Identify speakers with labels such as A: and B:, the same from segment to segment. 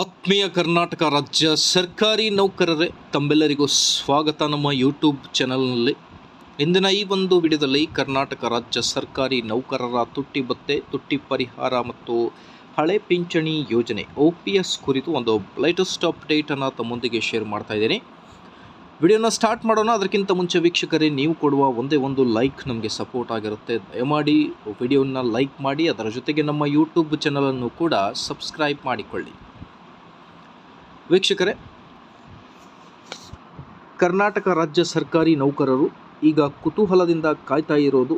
A: ಆತ್ಮೀಯ ಕರ್ನಾಟಕ ರಾಜ್ಯ ಸರ್ಕಾರಿ ನೌಕರರೇ, ತಮ್ಮೆಲ್ಲರಿಗೂ ಸ್ವಾಗತ ನಮ್ಮ ಯೂಟ್ಯೂಬ್ ಚಾನಲ್ನಲ್ಲಿ ಇಂದಿನ ಈ ಒಂದು ವಿಡಿಯೋದಲ್ಲಿ ಕರ್ನಾಟಕ ರಾಜ್ಯ ಸರ್ಕಾರಿ ನೌಕರರ ತುಟ್ಟಿ ಭತ್ತೆ, ತುಟ್ಟಿ ಪರಿಹಾರ ಮತ್ತು ಹಳೆ ಪಿಂಚಣಿ ಯೋಜನೆ ಒ ಪಿ ಎಸ್ ಕುರಿತು ಒಂದು ಲೇಟೆಸ್ಟ್ ಅಪ್ಡೇಟನ್ನು ತಮ್ಮೊಂದಿಗೆ ಶೇರ್ ಮಾಡ್ತಾ ಇದ್ದೀನಿ. ವಿಡಿಯೋನ ಸ್ಟಾರ್ಟ್ ಮಾಡೋಣ, ಅದಕ್ಕಿಂತ ಮುಂಚೆ ವೀಕ್ಷಕರೇ, ನೀವು ಕೊಡುವ ಒಂದೇ ಒಂದು ಲೈಕ್ ನಮಗೆ ಸಪೋರ್ಟ್ ಆಗಿರುತ್ತೆ. ದಯಮಾಡಿ ವಿಡಿಯೋನ ಲೈಕ್ ಮಾಡಿ, ಅದರ ಜೊತೆಗೆ ನಮ್ಮ ಯೂಟ್ಯೂಬ್ ಚಾನಲನ್ನು ಕೂಡ ಸಬ್ಸ್ಕ್ರೈಬ್ ಮಾಡಿಕೊಳ್ಳಿ. ವೀಕ್ಷಕರೇ, ಕರ್ನಾಟಕ ರಾಜ್ಯ ಸರ್ಕಾರಿ ನೌಕರರು ಈಗ ಕುತೂಹಲದಿಂದ ಕಾಯ್ತಾ ಇರೋದು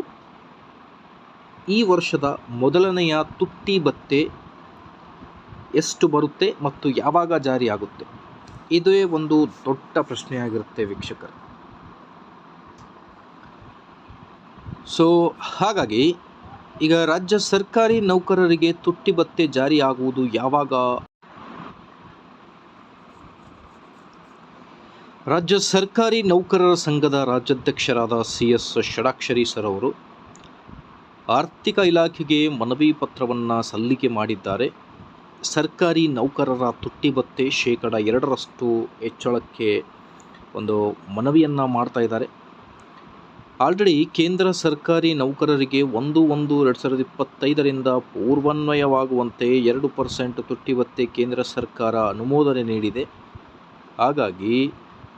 A: ಈ ವರ್ಷದ ಮೊದಲನೆಯ ತುಟ್ಟಿ ಭತ್ತೆ ಎಷ್ಟು ಬರುತ್ತೆ ಮತ್ತು ಯಾವಾಗ ಜಾರಿಯಾಗುತ್ತೆ ಇದೇ ಒಂದು ದೊಡ್ಡ ಪ್ರಶ್ನೆಯಾಗಿರುತ್ತೆ ವೀಕ್ಷಕರು. ಸೊ ಹಾಗಾಗಿ ಈಗ ರಾಜ್ಯ ಸರ್ಕಾರಿ ನೌಕರರಿಗೆ ತುಟ್ಟಿ ಭತ್ತೆ ಜಾರಿಯಾಗುವುದು ಯಾವಾಗ ರಾಜ್ಯ ಸರ್ಕಾರಿ ನೌಕರರ ಸಂಘದ ರಾಜ್ಯಾಧ್ಯಕ್ಷರಾದ ಸಿ ಎಸ್ ಷಡಾಕ್ಷರಿ ಸರ್ ಅವರು ಆರ್ಥಿಕ ಇಲಾಖೆಗೆ ಮನವಿ ಪತ್ರವನ್ನು ಸಲ್ಲಿಕೆ ಮಾಡಿದ್ದಾರೆ. ಸರ್ಕಾರಿ ನೌಕರರ ತುಟ್ಟಿ ಭತ್ತೆ ಶೇಕಡ ಎರಡರಷ್ಟು ಹೆಚ್ಚಳಕ್ಕೆ ಒಂದು ಮನವಿಯನ್ನು ಮಾಡ್ತಾ ಇದ್ದಾರೆ. ಆಲ್ರೆಡಿ ಕೇಂದ್ರ ಸರ್ಕಾರಿ ನೌಕರರಿಗೆ ಒಂದು ಒಂದು ಎರಡು ಸಾವಿರದ ಇಪ್ಪತ್ತೈದರಿಂದ ಪೂರ್ವಾನ್ವಯವಾಗುವಂತೆ ಎರಡು ಪರ್ಸೆಂಟ್ ತುಟ್ಟಿ ಭತ್ತೆ ಕೇಂದ್ರ ಸರ್ಕಾರ ಅನುಮೋದನೆ ನೀಡಿದೆ. ಹಾಗಾಗಿ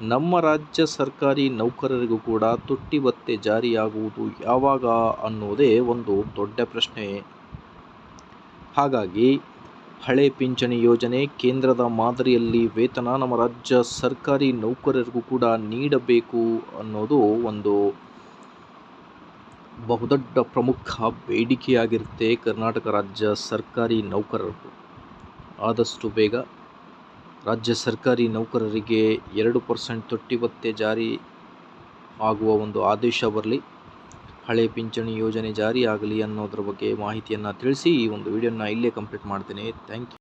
A: ನಮ್ಮ ರಾಜ್ಯ ಸರ್ಕಾರಿ ನೌಕರರಿಗೂ ಕೂಡ ತುಟ್ಟಿ ಭತ್ತೆ ಜಾರಿಯಾಗುವುದು ಯಾವಾಗ ಅನ್ನೋದೇ ಒಂದು ದೊಡ್ಡ ಪ್ರಶ್ನೆ. ಹಾಗಾಗಿ ಹಳೆ ಪಿಂಚಣಿ ಯೋಜನೆ ಕೇಂದ್ರದ ಮಾದರಿಯಲ್ಲಿ ವೇತನ ನಮ್ಮ ರಾಜ್ಯ ಸರ್ಕಾರಿ ನೌಕರರಿಗೂ ಕೂಡ ನೀಡಬೇಕು ಅನ್ನೋದು ಒಂದು ಬಹುದೊಡ್ಡ ಪ್ರಮುಖ ಬೇಡಿಕೆಯಾಗಿರುತ್ತೆ ಕರ್ನಾಟಕ ರಾಜ್ಯ ಸರ್ಕಾರಿ ನೌಕರರು. ಆದಷ್ಟು ಬೇಗ ರಾಜ್ಯ ಸರ್ಕಾರಿ ನೌಕರರಿಗೆ ಎರಡು ಪರ್ಸೆಂಟ್ ತೊಟ್ಟಿ ಭತ್ತೆ ಜಾರಿ ಆಗುವ ಒಂದು ಆದೇಶ ಬರಲಿ. ಹಳೆ ಪಿಂಚಣಿ ಯೋಜನೆ ಜಾರಿ ಆಗಲಿ ಅನ್ನೋದ್ರ ಬಗ್ಗೆ ಮಾಹಿತಿಯನ್ನು ತಿಳಿಸಿ ಈ ಒಂದು ವಿಡಿಯೋನ ಇಲ್ಲೇ ಕಂಪ್ಲೀಟ್ ಮಾಡ್ತೀನಿ. Thank you.